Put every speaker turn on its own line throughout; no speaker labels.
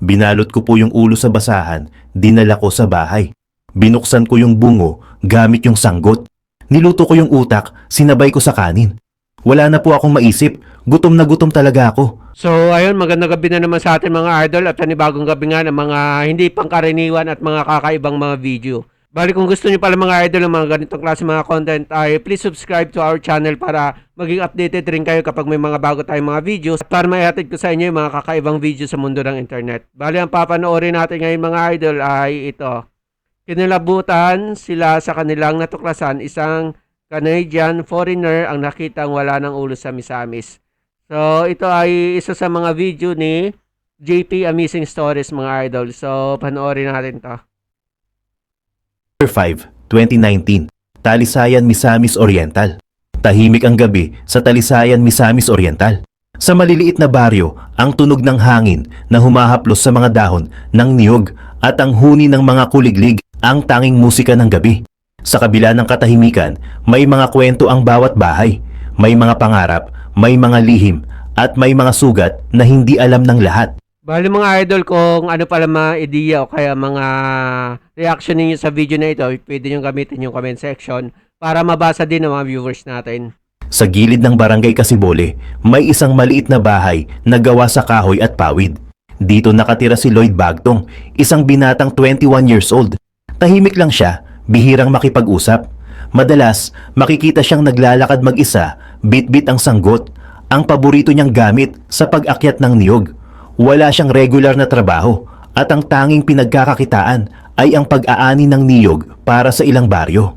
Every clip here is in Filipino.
Binalot ko po yung ulo sa basahan, dinala ko sa bahay. Binuksan ko yung bungo gamit yung sanggot. Niluto ko yung utak, sinabay ko sa kanin. Wala na po akong maisip, gutom na gutom talaga ako.
So, ayun, magandang gabi na naman sa atin mga idol at panibagong gabi nga ng mga hindi pangkaraniwan at mga kakaibang mga video. Bali kung gusto niyo pala mga idol ng mga ganitong klase mga content ay please subscribe to our channel para maging updated rin kayo kapag may mga bago tayong mga videos at para maihatid ko sa inyo yung mga kakaibang video sa mundo ng internet. Bali ang papanoorin natin ngayon mga idol ay ito. Kinalabutan sila sa kanilang natuklasan isang Canadian foreigner ang nakitang wala ng ulo sa misamis. So, ito ay isa sa mga video ni JP Amazing Stories mga idol. So, panoorin natin to.
November 5, 2019, Talisayan, Misamis Oriental. Tahimik ang gabi sa Talisayan, Misamis Oriental. Sa maliliit na baryo, ang tunog ng hangin na humahaplos sa mga dahon ng niyog at ang huni ng mga kuliglig ang tanging musika ng gabi. Sa kabila ng katahimikan, may mga kwento ang bawat bahay. May mga pangarap, may mga lihim, at may mga sugat na hindi alam ng lahat.
Bali mga idol, kung ano pala mga ideya o kaya mga reaction ninyo sa video na ito, pwede nyo gamitin yung comment section para mabasa din ng mga viewers natin.
Sa gilid ng barangay Kasibole, may isang maliit na bahay na gawa sa kahoy at pawid. Dito nakatira si Lloyd Bagtong, isang binatang 21 years old. Tahimik lang siya, bihirang makipag-usap. Madalas, makikita siyang naglalakad mag-isa, bit-bit ang sanggot, ang paborito niyang gamit sa pag-akyat ng niyog. Wala siyang regular na trabaho at ang tanging pinagkakakitaan ay ang pag-aani ng niyog para sa ilang baryo.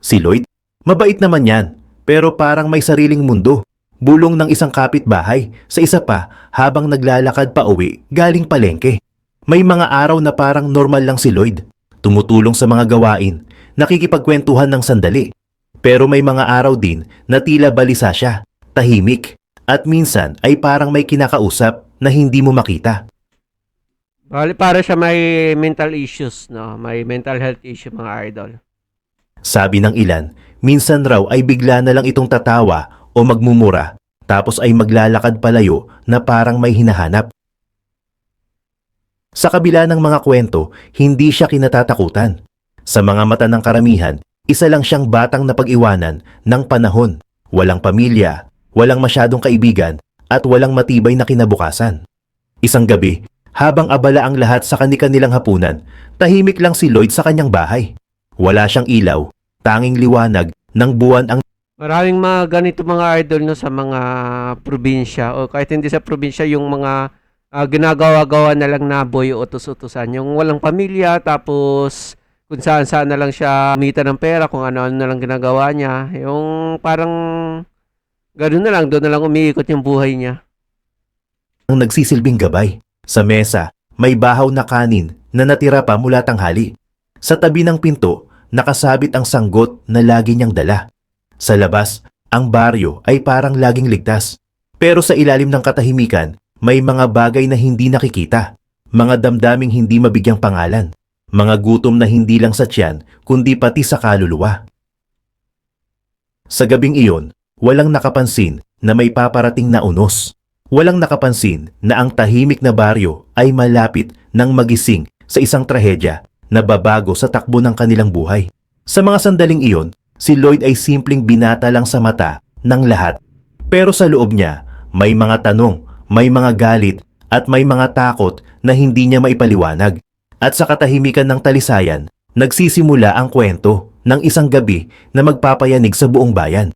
Si Lloyd, mabait naman yan, pero parang may sariling mundo. Bulong ng isang kapitbahay sa isa pa habang naglalakad pa uwi galing palengke. May mga araw na parang normal lang si Lloyd. Tumutulong sa mga gawain, nakikipagkwentuhan ng sandali. Pero may mga araw din na tila balisa siya, tahimik, at minsan ay parang may kinakausap na hindi mo makita.
Bali para siya may mental issues, no? May mental health issue mga idol.
Sabi ng ilan, minsan raw ay bigla na lang itong tatawa o magmumura tapos ay maglalakad palayo na parang may hinahanap. Sa kabila ng mga kwento, hindi siya kinatatakutan. Sa mga mata ng karamihan, isa lang siyang batang napag-iwanan ng panahon. Walang pamilya, walang masyadong kaibigan, at walang matibay na kinabukasan. Isang gabi, habang abala ang lahat sa kanilang hapunan, tahimik lang si Lloyd sa kanyang bahay. Wala siyang ilaw, tanging liwanag ng buwan ang
Maraming mga ganito mga idol no sa mga probinsya o kahit hindi sa probinsya yung mga ah, ginagawa-gawa na lang na boy o utos-utusan. Yung walang pamilya tapos kung saan-saan na lang siya kumita ng pera kung ano-ano na lang ginagawa niya. Yung parang gano'n na lang, doon na lang umiikot yung buhay niya.
ang nagsisilbing gabay. Sa mesa, may bahaw na kanin na natira pa mula tanghali. Sa tabi ng pinto, nakasabit ang sanggot na lagi niyang dala. Sa labas, ang baryo ay parang laging ligtas. Pero sa ilalim ng katahimikan, may mga bagay na hindi nakikita. Mga damdaming hindi mabigyang pangalan. Mga gutom na hindi lang sa tiyan, kundi pati sa kaluluwa. Sa gabing iyon, walang nakapansin na may paparating na unos. Walang nakapansin na ang tahimik na baryo ay malapit ng magising sa isang trahedya na babago sa takbo ng kanilang buhay. Sa mga sandaling iyon, si Lloyd ay simpleng binata lang sa mata ng lahat. Pero sa loob niya, may mga tanong, may mga galit, at may mga takot na hindi niya maipaliwanag. At sa katahimikan ng talisayan, nagsisimula ang kwento ng isang gabi na magpapayanig sa buong bayan.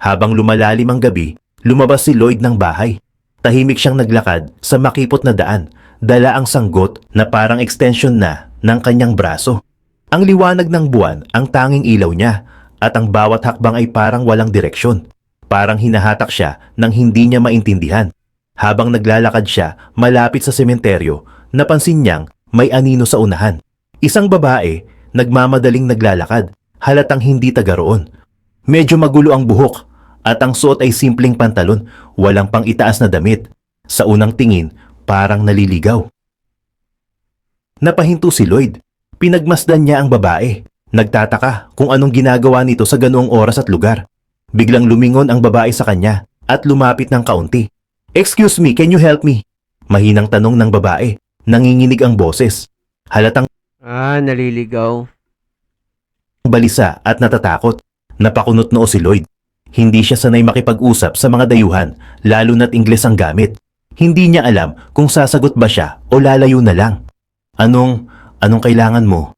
Habang lumalalim ang gabi, lumabas si Lloyd ng bahay. Tahimik siyang naglakad sa makipot na daan, dala ang sanggot na parang extension na ng kanyang braso. Ang liwanag ng buwan ang tanging ilaw niya at ang bawat hakbang ay parang walang direksyon. Parang hinahatak siya nang hindi niya maintindihan. Habang naglalakad siya malapit sa sementeryo, napansin niyang may anino sa unahan. Isang babae, nagmamadaling naglalakad, halatang hindi taga roon. Medyo magulo ang buhok at ang suot ay simpleng pantalon, walang pang itaas na damit. Sa unang tingin, parang naliligaw. Napahinto si Lloyd. Pinagmasdan niya ang babae. Nagtataka kung anong ginagawa nito sa ganoong oras at lugar. Biglang lumingon ang babae sa kanya at lumapit ng kaunti. Excuse me, can you help me? Mahinang tanong ng babae. nanginginig ang boses. Halatang
Ah, naliligaw.
balisa at natatakot. Napakunot noo si Lloyd. Hindi siya sanay makipag-usap sa mga dayuhan, lalo na't Ingles ang gamit. Hindi niya alam kung sasagot ba siya o lalayo na lang. Anong, anong kailangan mo?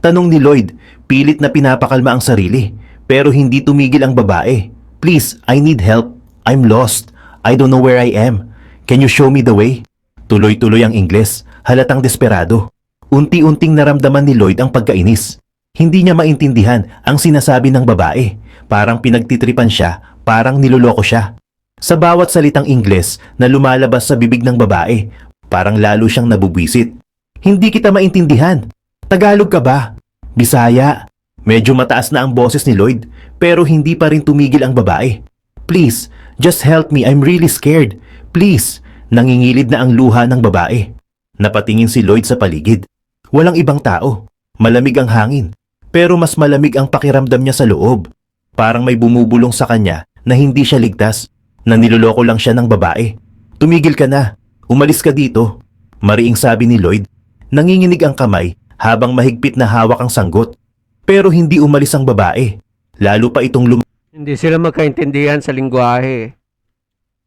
Tanong ni Lloyd, pilit na pinapakalma ang sarili, pero hindi tumigil ang babae. Please, I need help. I'm lost. I don't know where I am. Can you show me the way? Tuloy-tuloy ang Ingles, halatang desperado. Unti-unting naramdaman ni Lloyd ang pagkainis. Hindi niya maintindihan ang sinasabi ng babae. Parang pinagtitripan siya, parang niloloko siya. Sa bawat salitang Ingles na lumalabas sa bibig ng babae, parang lalo siyang nabubwisit. Hindi kita maintindihan. Tagalog ka ba? Bisaya? Medyo mataas na ang boses ni Lloyd, pero hindi pa rin tumigil ang babae. Please, just help me. I'm really scared. Please. Nangingilid na ang luha ng babae. Napatingin si Lloyd sa paligid. Walang ibang tao. Malamig ang hangin. Pero mas malamig ang pakiramdam niya sa loob. Parang may bumubulong sa kanya na hindi siya ligtas. Na niloloko lang siya ng babae. Tumigil ka na. Umalis ka dito. Mariing sabi ni Lloyd. Nanginginig ang kamay habang mahigpit na hawak ang sanggot. Pero hindi umalis ang babae. Lalo pa itong
Hindi sila magkaintindihan sa lingwahe.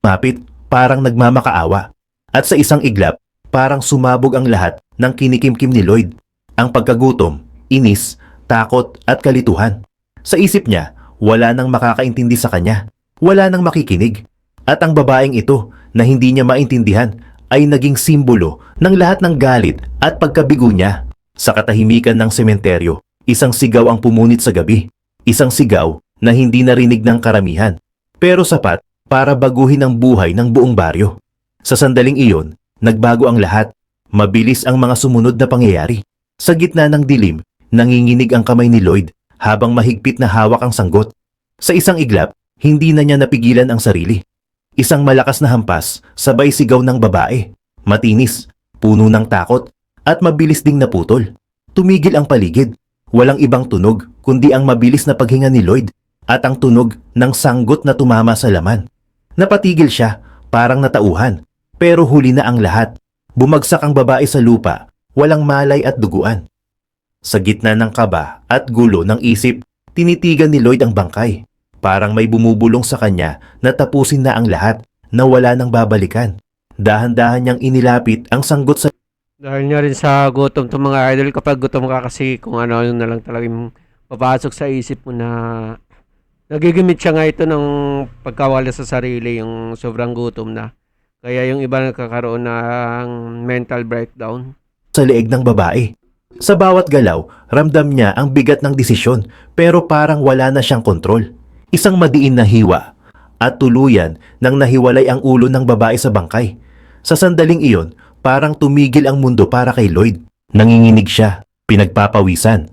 lumapit parang nagmamakaawa. At sa isang iglap, parang sumabog ang lahat ng kinikimkim ni Lloyd. Ang pagkagutom, inis, takot at kalituhan. Sa isip niya, wala nang makakaintindi sa kanya. Wala nang makikinig. At ang babaeng ito na hindi niya maintindihan ay naging simbolo ng lahat ng galit at pagkabigo niya. Sa katahimikan ng sementeryo, isang sigaw ang pumunit sa gabi. Isang sigaw na hindi narinig ng karamihan. Pero sapat para baguhin ang buhay ng buong baryo. Sa sandaling iyon, nagbago ang lahat. Mabilis ang mga sumunod na pangyayari. Sa gitna ng dilim, nanginginig ang kamay ni Lloyd habang mahigpit na hawak ang sanggot. Sa isang iglap, hindi na niya napigilan ang sarili. Isang malakas na hampas, sabay sigaw ng babae. Matinis, puno ng takot, at mabilis ding naputol. Tumigil ang paligid. Walang ibang tunog, kundi ang mabilis na paghinga ni Lloyd at ang tunog ng sanggot na tumama sa laman. Napatigil siya, parang natauhan. Pero huli na ang lahat. Bumagsak ang babae sa lupa, walang malay at duguan. Sa gitna ng kaba at gulo ng isip, tinitigan ni Lloyd ang bangkay. Parang may bumubulong sa kanya na tapusin na ang lahat na wala nang babalikan. Dahan-dahan niyang inilapit ang sanggot sa
Dahil nga rin sa gutom to mga idol, kapag gutom ka kasi kung ano yun na lang talagang papasok sa isip mo na nagigimit siya nga ito ng pagkawala sa sarili, yung sobrang gutom na. Kaya yung iba nagkakaroon ng mental breakdown.
sa leeg ng babae. Sa bawat galaw, ramdam niya ang bigat ng desisyon pero parang wala na siyang kontrol. Isang madiin na hiwa at tuluyan nang nahiwalay ang ulo ng babae sa bangkay. Sa sandaling iyon, parang tumigil ang mundo para kay Lloyd. Nanginginig siya, pinagpapawisan,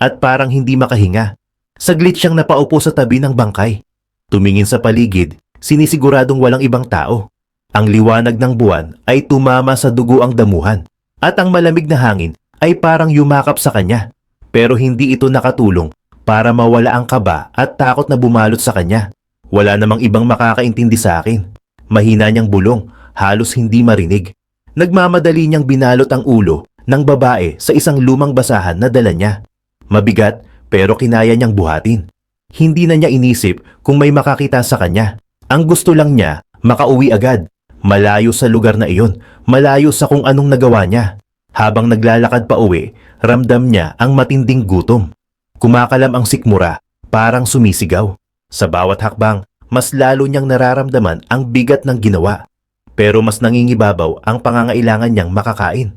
at parang hindi makahinga. Saglit siyang napaupo sa tabi ng bangkay. Tumingin sa paligid, sinisiguradong walang ibang tao. Ang liwanag ng buwan ay tumama sa dugo ang damuhan at ang malamig na hangin ay parang yumakap sa kanya. Pero hindi ito nakatulong para mawala ang kaba at takot na bumalot sa kanya. Wala namang ibang makakaintindi sa akin. Mahina niyang bulong, halos hindi marinig. Nagmamadali niyang binalot ang ulo ng babae sa isang lumang basahan na dala niya. Mabigat pero kinaya niyang buhatin. Hindi na niya inisip kung may makakita sa kanya. Ang gusto lang niya, makauwi agad. Malayo sa lugar na iyon, malayo sa kung anong nagawa niya. Habang naglalakad pa uwi, ramdam niya ang matinding gutom. Kumakalam ang sikmura, parang sumisigaw. Sa bawat hakbang, mas lalo niyang nararamdaman ang bigat ng ginawa. Pero mas nangingibabaw ang pangangailangan niyang makakain.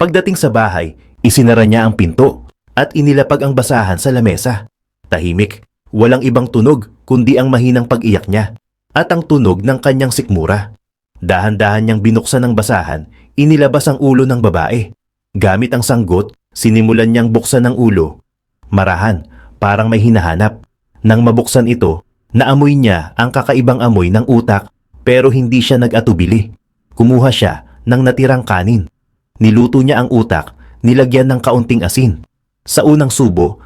Pagdating sa bahay, isinara niya ang pinto at inilapag ang basahan sa lamesa. Tahimik, walang ibang tunog kundi ang mahinang pag-iyak niya at ang tunog ng kanyang sikmura. Dahan-dahan niyang binuksan ang basahan, inilabas ang ulo ng babae. Gamit ang sanggot, sinimulan niyang buksan ang ulo. Marahan, parang may hinahanap. Nang mabuksan ito, naamoy niya ang kakaibang amoy ng utak pero hindi siya nag-atubili. Kumuha siya ng natirang kanin. Niluto niya ang utak, nilagyan ng kaunting asin. Sa unang subo,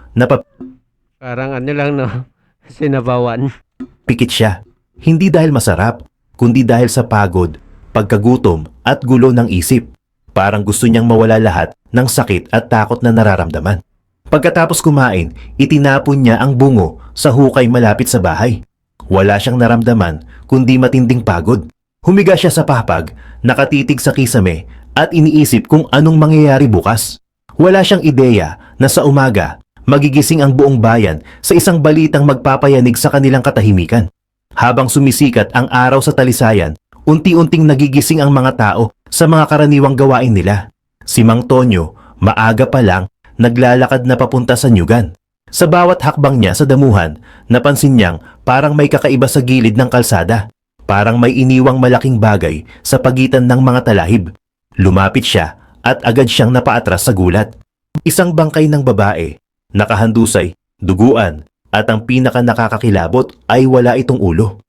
Parang ano lang no, sinabawan.
napapikit siya. Hindi dahil masarap, kundi dahil sa pagod, pagkagutom at gulo ng isip. Parang gusto niyang mawala lahat ng sakit at takot na nararamdaman. Pagkatapos kumain, itinapon niya ang bungo sa hukay malapit sa bahay. Wala siyang naramdaman kundi matinding pagod. Humiga siya sa papag, nakatitig sa kisame at iniisip kung anong mangyayari bukas. Wala siyang ideya na sa umaga, magigising ang buong bayan sa isang balitang magpapayanig sa kanilang katahimikan. Habang sumisikat ang araw sa talisayan, unti-unting nagigising ang mga tao sa mga karaniwang gawain nila. Si Mang Tonyo, maaga pa lang, naglalakad na papunta sa nyugan. Sa bawat hakbang niya sa damuhan, napansin niyang parang may kakaiba sa gilid ng kalsada. Parang may iniwang malaking bagay sa pagitan ng mga talahib. Lumapit siya at agad siyang napaatras sa gulat. Isang bangkay ng babae, nakahandusay, duguan, at ang pinaka nakakakilabot ay wala itong ulo.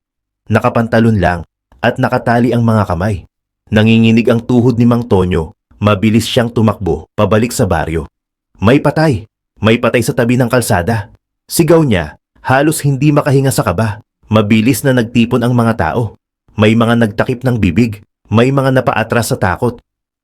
Nakapantalon lang at nakatali ang mga kamay. Nanginginig ang tuhod ni Mang Tonyo, mabilis siyang tumakbo pabalik sa baryo. May patay, may patay sa tabi ng kalsada. Sigaw niya, halos hindi makahinga sa kaba. Mabilis na nagtipon ang mga tao. May mga nagtakip ng bibig, may mga napaatras sa takot.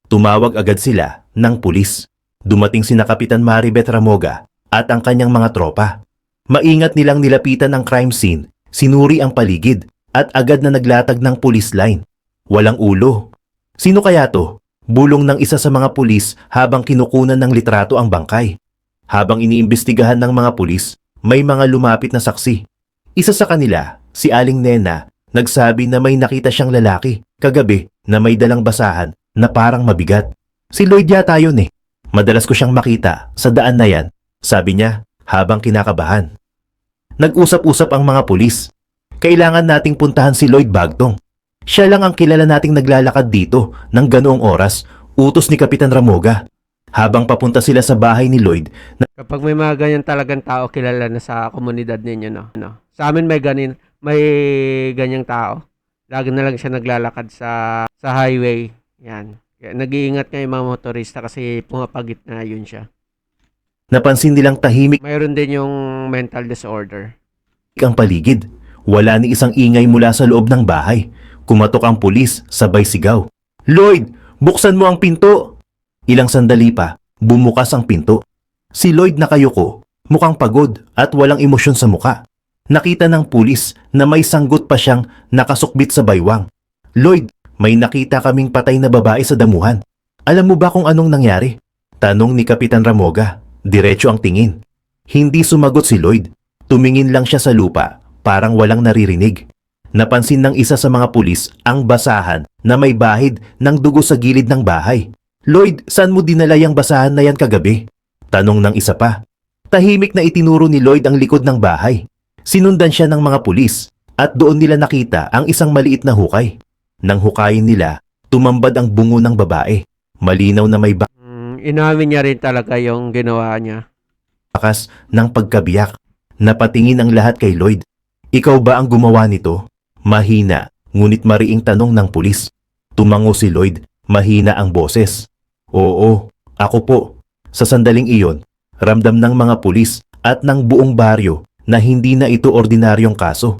Tumawag agad sila ng pulis. Dumating si Kapitan Maribet Ramoga at ang kanyang mga tropa. Maingat nilang nilapitan ang crime scene, sinuri ang paligid at agad na naglatag ng police line. Walang ulo. Sino kaya to? Bulong ng isa sa mga pulis habang kinukunan ng litrato ang bangkay. Habang iniimbestigahan ng mga pulis, may mga lumapit na saksi. Isa sa kanila, si Aling Nena, nagsabi na may nakita siyang lalaki kagabi na may dalang basahan na parang mabigat. Si Lloyd yata yun eh. Madalas ko siyang makita sa daan na yan, sabi niya habang kinakabahan. Nag-usap-usap ang mga pulis. Kailangan nating puntahan si Lloyd Bagtong. Siya lang ang kilala nating naglalakad dito ng ganoong oras, utos ni Kapitan Ramoga. Habang papunta sila sa bahay ni Lloyd,
Kapag may mga ganyan talagang tao kilala na sa komunidad ninyo, no? no? Sa amin may ganin, may ganyang tao. Lagi na lang siya naglalakad sa sa highway. Yan. Nag-iingat nga yung mga motorista kasi pumapagit na yun siya.
napansin nilang tahimik
Mayroon din yung mental disorder.
ang paligid. Wala ni isang ingay mula sa loob ng bahay. Kumatok ang pulis, sabay sigaw. Lloyd, buksan mo ang pinto! Ilang sandali pa, bumukas ang pinto. Si Lloyd nakayuko, mukhang pagod at walang emosyon sa muka. Nakita ng pulis na may sanggot pa siyang nakasukbit sa baywang. Lloyd, may nakita kaming patay na babae sa damuhan. Alam mo ba kung anong nangyari? Tanong ni Kapitan Ramoga. Diretso ang tingin. Hindi sumagot si Lloyd. Tumingin lang siya sa lupa, parang walang naririnig. Napansin ng isa sa mga pulis ang basahan na may bahid ng dugo sa gilid ng bahay. Lloyd, saan mo dinala yung basahan na yan kagabi? Tanong ng isa pa. Tahimik na itinuro ni Lloyd ang likod ng bahay. Sinundan siya ng mga pulis at doon nila nakita ang isang maliit na hukay. Nang hukayin nila, tumambad ang bungo ng babae. Malinaw na may
Mm, inamin niya rin talaga yung ginawa niya.
bakas ng pagkabiyak. Napatingin ang lahat kay Lloyd. Ikaw ba ang gumawa nito? Mahina, ngunit mariing tanong ng pulis. Tumango si Lloyd, mahina ang boses. Oo, ako po. Sa sandaling iyon, ramdam ng mga pulis at ng buong baryo na hindi na ito ordinaryong kaso.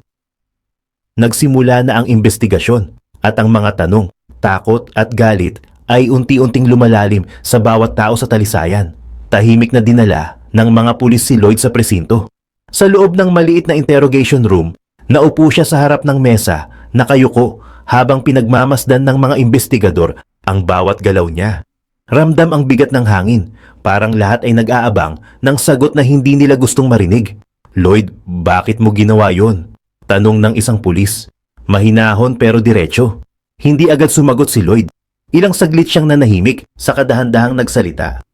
Nagsimula na ang investigasyon at ang mga tanong, takot at galit ay unti-unting lumalalim sa bawat tao sa talisayan. Tahimik na dinala ng mga pulis si Lloyd sa presinto. Sa loob ng maliit na interrogation room, naupo siya sa harap ng mesa, nakayuko habang pinagmamasdan ng mga investigador ang bawat galaw niya. Ramdam ang bigat ng hangin, parang lahat ay nag-aabang ng sagot na hindi nila gustong marinig. Lloyd, bakit mo ginawa yon? Tanong ng isang pulis. Mahinahon pero diretso. Hindi agad sumagot si Lloyd. Ilang saglit siyang nanahimik sa kadahan-dahang nagsalita.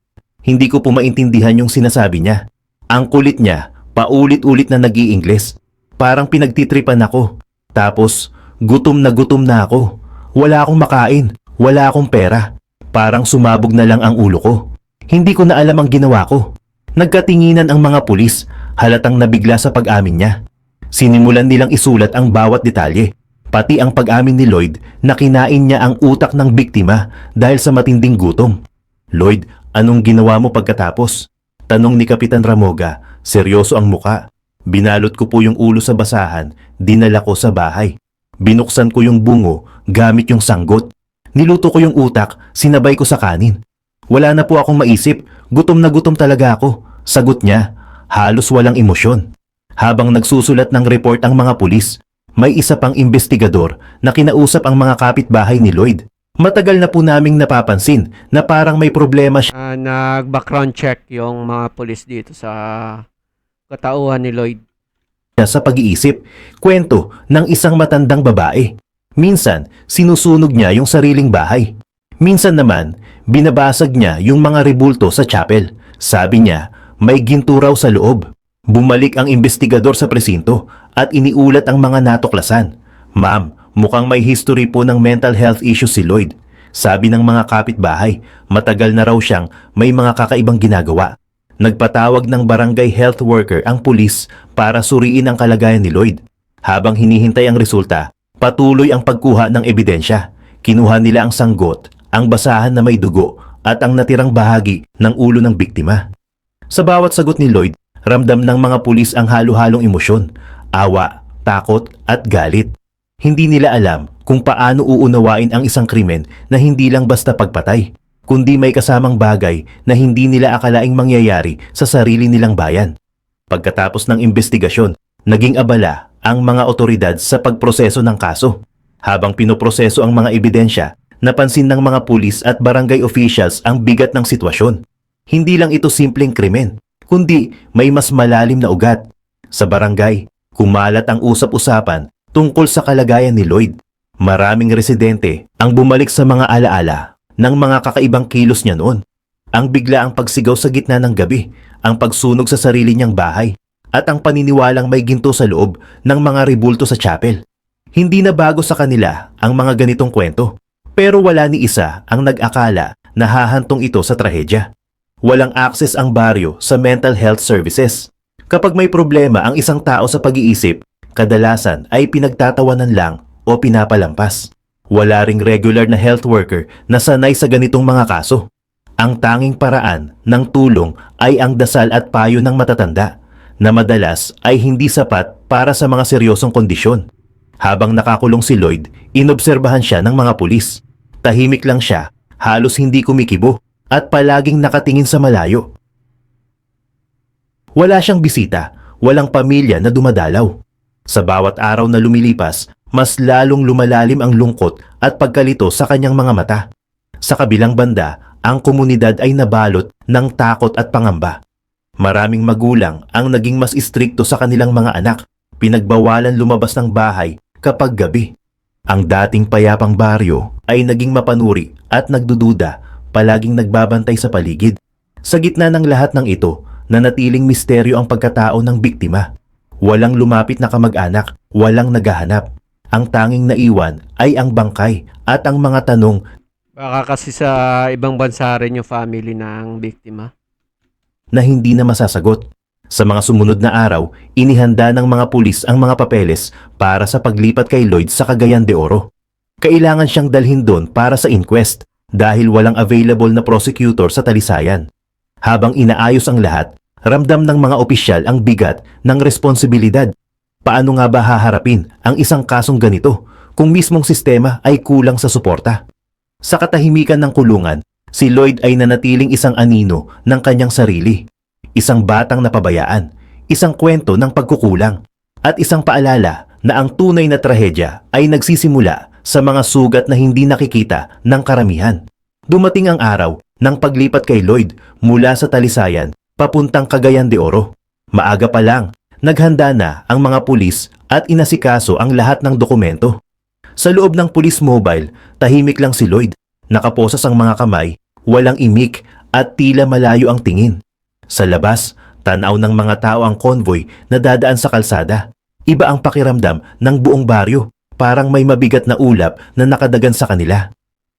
Hindi ko po maintindihan yung sinasabi niya. Ang kulit niya, paulit-ulit na nag ingles Parang pinagtitripan ako. Tapos, gutom na gutom na ako. Wala akong makain. Wala akong pera. Parang sumabog na lang ang ulo ko. Hindi ko na alam ang ginawa ko. Nagkatinginan ang mga pulis, halatang nabigla sa pag-amin niya. Sinimulan nilang isulat ang bawat detalye, pati ang pag-amin ni Lloyd na kinain niya ang utak ng biktima dahil sa matinding gutom. Lloyd, anong ginawa mo pagkatapos? Tanong ni Kapitan Ramoga, seryoso ang muka. Binalot ko po yung ulo sa basahan, dinala ko sa bahay. Binuksan ko yung bungo gamit yung sanggot. Niluto ko yung utak, sinabay ko sa kanin. Wala na po akong maisip, gutom na gutom talaga ako. Sagot niya, halos walang emosyon. Habang nagsusulat ng report ang mga pulis, may isa pang investigador na kinausap ang mga kapitbahay ni Lloyd. Matagal na po naming napapansin na parang may problema siya
Ah, nag-background check yung mga pulis dito sa katauhan ni Lloyd.
sa pag-iisip, kwento ng isang matandang babae. Minsan, sinusunog niya yung sariling bahay. Minsan naman, binabasag niya yung mga rebulto sa chapel. Sabi niya, may ginto raw sa loob. Bumalik ang investigador sa presinto at iniulat ang mga natuklasan. Ma'am, mukhang may history po ng mental health issues si Lloyd. Sabi ng mga kapitbahay, matagal na raw siyang may mga kakaibang ginagawa. Nagpatawag ng barangay health worker ang pulis para suriin ang kalagayan ni Lloyd. Habang hinihintay ang resulta, patuloy ang pagkuha ng ebidensya. Kinuha nila ang sanggot, ang basahan na may dugo at ang natirang bahagi ng ulo ng biktima. Sa bawat sagot ni Lloyd, ramdam ng mga pulis ang halo-halong emosyon, awa, takot at galit. Hindi nila alam kung paano uunawain ang isang krimen na hindi lang basta pagpatay, kundi may kasamang bagay na hindi nila akalaing mangyayari sa sarili nilang bayan. Pagkatapos ng investigasyon, naging abala ang mga otoridad sa pagproseso ng kaso. Habang pinoproseso ang mga ebidensya, napansin ng mga pulis at barangay officials ang bigat ng sitwasyon. Hindi lang ito simpleng krimen, kundi may mas malalim na ugat. Sa barangay, kumalat ang usap-usapan tungkol sa kalagayan ni Lloyd. Maraming residente ang bumalik sa mga alaala ng mga kakaibang kilos niya noon. Ang bigla ang pagsigaw sa gitna ng gabi, ang pagsunog sa sarili niyang bahay, at ang paniniwalang may ginto sa loob ng mga ribulto sa chapel. Hindi na bago sa kanila ang mga ganitong kwento, pero wala ni isa ang nag-akala na hahantong ito sa trahedya. Walang access ang baryo sa mental health services. Kapag may problema ang isang tao sa pag-iisip, kadalasan ay pinagtatawanan lang o pinapalampas. Wala ring regular na health worker na sanay sa ganitong mga kaso. Ang tanging paraan ng tulong ay ang dasal at payo ng matatanda na madalas ay hindi sapat para sa mga seryosong kondisyon. Habang nakakulong si Lloyd, inobserbahan siya ng mga pulis. Tahimik lang siya, halos hindi kumikibo at palaging nakatingin sa malayo. Wala siyang bisita, walang pamilya na dumadalaw. Sa bawat araw na lumilipas, mas lalong lumalalim ang lungkot at pagkalito sa kanyang mga mata. Sa kabilang banda, ang komunidad ay nabalot ng takot at pangamba. Maraming magulang ang naging mas istrikto sa kanilang mga anak. Pinagbawalan lumabas ng bahay kapag gabi. Ang dating payapang baryo ay naging mapanuri at nagdududa, palaging nagbabantay sa paligid. Sa gitna ng lahat ng ito, nanatiling misteryo ang pagkatao ng biktima. Walang lumapit na kamag-anak, walang naghahanap. Ang tanging naiwan ay ang bangkay at ang mga tanong
Baka kasi sa ibang bansa rin yung family ng biktima.
na hindi na masasagot. Sa mga sumunod na araw, inihanda ng mga pulis ang mga papeles para sa paglipat kay Lloyd sa Cagayan de Oro. Kailangan siyang dalhin doon para sa inquest dahil walang available na prosecutor sa talisayan. Habang inaayos ang lahat, ramdam ng mga opisyal ang bigat ng responsibilidad. Paano nga ba haharapin ang isang kasong ganito kung mismong sistema ay kulang sa suporta? Sa katahimikan ng kulungan, si Lloyd ay nanatiling isang anino ng kanyang sarili. Isang batang napabayaan, isang kwento ng pagkukulang, at isang paalala na ang tunay na trahedya ay nagsisimula sa mga sugat na hindi nakikita ng karamihan. Dumating ang araw ng paglipat kay Lloyd mula sa Talisayan papuntang Cagayan de Oro. Maaga pa lang, naghanda na ang mga pulis at inasikaso ang lahat ng dokumento. Sa loob ng police mobile, tahimik lang si Lloyd. Nakaposas ang mga kamay, walang imik at tila malayo ang tingin. Sa labas, tanaw ng mga tao ang convoy na dadaan sa kalsada. Iba ang pakiramdam ng buong baryo, parang may mabigat na ulap na nakadagan sa kanila.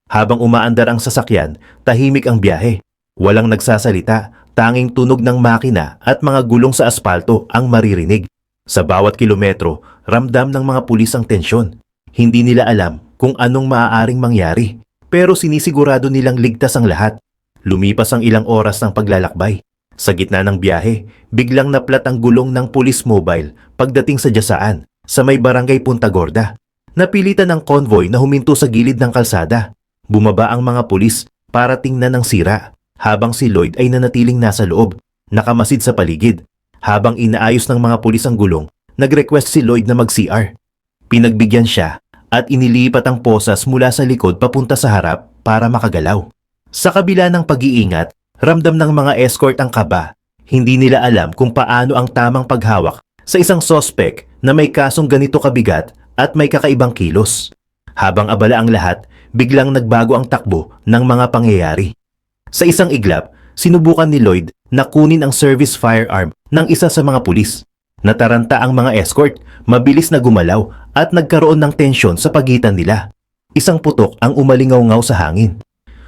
Habang umaandar ang sasakyan, tahimik ang biyahe. Walang nagsasalita, tanging tunog ng makina at mga gulong sa asfalto ang maririnig. Sa bawat kilometro, ramdam ng mga pulis ang tensyon. Hindi nila alam kung anong maaaring mangyari, pero sinisigurado nilang ligtas ang lahat. Lumipas ang ilang oras ng paglalakbay. Sa gitna ng biyahe, biglang naplat ang gulong ng police mobile pagdating sa Jasaan, sa may barangay Punta Gorda. Napilitan ng convoy na huminto sa gilid ng kalsada. Bumaba ang mga pulis para tingnan ang sira, habang si Lloyd ay nanatiling nasa loob, nakamasid sa paligid. Habang inaayos ng mga pulis ang gulong, nag-request si Lloyd na mag-CR. Pinagbigyan siya at inilipat ang posas mula sa likod papunta sa harap para makagalaw. Sa kabila ng pag-iingat, ramdam ng mga escort ang kaba. Hindi nila alam kung paano ang tamang paghawak sa isang sospek na may kasong ganito kabigat at may kakaibang kilos. Habang abala ang lahat, biglang nagbago ang takbo ng mga pangyayari. Sa isang iglap, sinubukan ni Lloyd na kunin ang service firearm ng isa sa mga pulis. Nataranta ang mga escort, mabilis na gumalaw at nagkaroon ng tensyon sa pagitan nila. Isang putok ang umalingaw-ngaw sa hangin.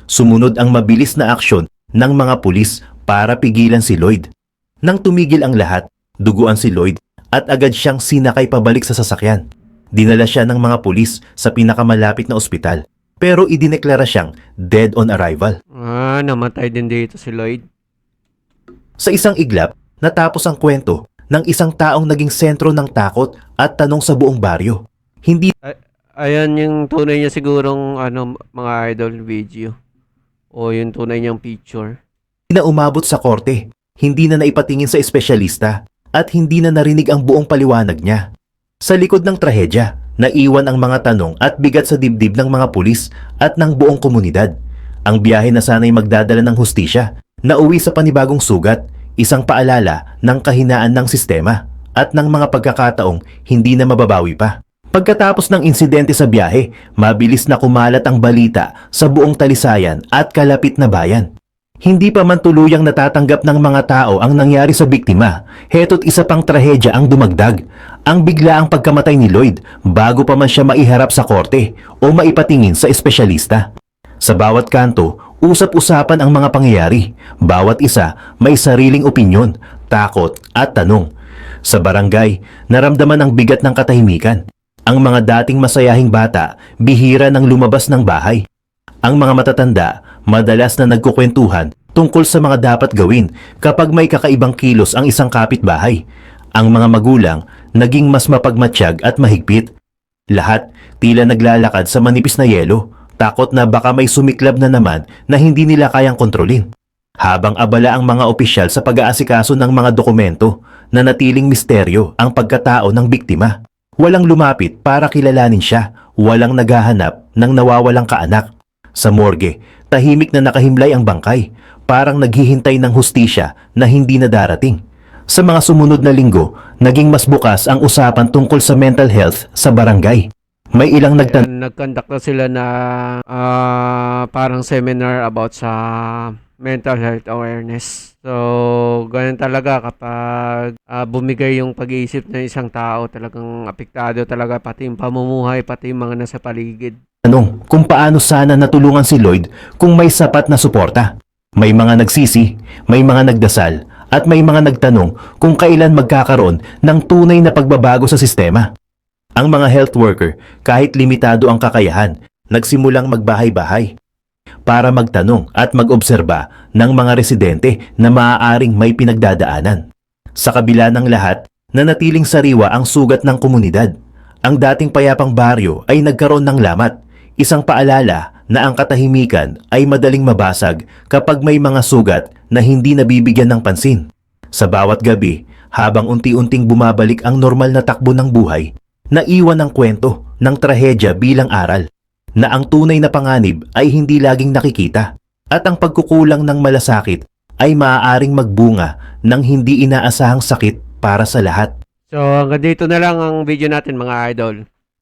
Sumunod ang mabilis na aksyon ng mga pulis para pigilan si Lloyd. Nang tumigil ang lahat, duguan si Lloyd at agad siyang sinakay pabalik sa sasakyan. Dinala siya ng mga pulis sa pinakamalapit na ospital pero idineklara siyang dead on arrival.
Ah, namatay din dito si Lloyd.
Sa isang iglap, natapos ang kwento ng isang taong naging sentro ng takot at tanong sa buong baryo. Hindi
Ayan yung tunay niya sigurong ano, mga idol video. O yung tunay niyang picture.
na umabot sa korte, hindi na naipatingin sa espesyalista, at hindi na narinig ang buong paliwanag niya. Sa likod ng trahedya, naiwan ang mga tanong at bigat sa dibdib ng mga pulis at ng buong komunidad. Ang biyahe na sana'y magdadala ng hustisya, nauwi sa panibagong sugat, isang paalala ng kahinaan ng sistema at ng mga pagkakataong hindi na mababawi pa. Pagkatapos ng insidente sa biyahe, mabilis na kumalat ang balita sa buong talisayan at kalapit na bayan. Hindi pa man tuluyang natatanggap ng mga tao ang nangyari sa biktima, heto't isa pang trahedya ang dumagdag. Ang biglaang pagkamatay ni Lloyd bago pa man siya maiharap sa korte o maipatingin sa espesyalista. Sa bawat kanto, usap-usapan ang mga pangyayari. Bawat isa may sariling opinyon, takot at tanong. Sa barangay, naramdaman ang bigat ng katahimikan. Ang mga dating masayahing bata, bihira ng lumabas ng bahay. Ang mga matatanda, madalas na nagkukwentuhan tungkol sa mga dapat gawin kapag may kakaibang kilos ang isang kapitbahay. Ang mga magulang, naging mas mapagmatsyag at mahigpit. Lahat, tila naglalakad sa manipis na yelo, takot na baka may sumiklab na naman na hindi nila kayang kontrolin. Habang abala ang mga opisyal sa pag-aasikaso ng mga dokumento, na natiling misteryo ang pagkatao ng biktima. Walang lumapit para kilalanin siya, walang naghahanap ng nawawalang kaanak. Sa morgue, tahimik na nakahimlay ang bangkay, parang naghihintay ng hustisya na hindi na darating. Sa mga sumunod na linggo, naging mas bukas ang usapan tungkol sa mental health sa barangay. May ilang nagtan
nag-conduct na sila na ah, parang seminar about sa mental health awareness. So, ganun talaga kapag ah, bumigay yung pag-iisip ng isang tao, talagang apektado talaga pati yung pamumuhay, pati yung mga nasa paligid.
tanong kung paano sana natulungan si Lloyd kung may sapat na suporta. May mga nagsisi, may mga nagdasal, at may mga nagtanong kung kailan magkakaroon ng tunay na pagbabago sa sistema. Ang mga health worker, kahit limitado ang kakayahan, nagsimulang magbahay-bahay para magtanong at mag-obserba ng mga residente na maaaring may pinagdadaanan. Sa kabila ng lahat, nanatiling sariwa ang sugat ng komunidad. Ang dating payapang baryo ay nagkaroon ng lamat, isang paalala na ang katahimikan ay madaling mabasag kapag may mga sugat na hindi nabibigyan ng pansin. Sa bawat gabi, habang unti-unting bumabalik ang normal na takbo ng buhay, naiwan ang kwento ng trahedya bilang aral na ang tunay na panganib ay hindi laging nakikita at ang pagkukulang ng malasakit ay maaaring magbunga ng hindi inaasahang sakit para sa lahat.
So, hanggang dito na lang ang video natin mga idol.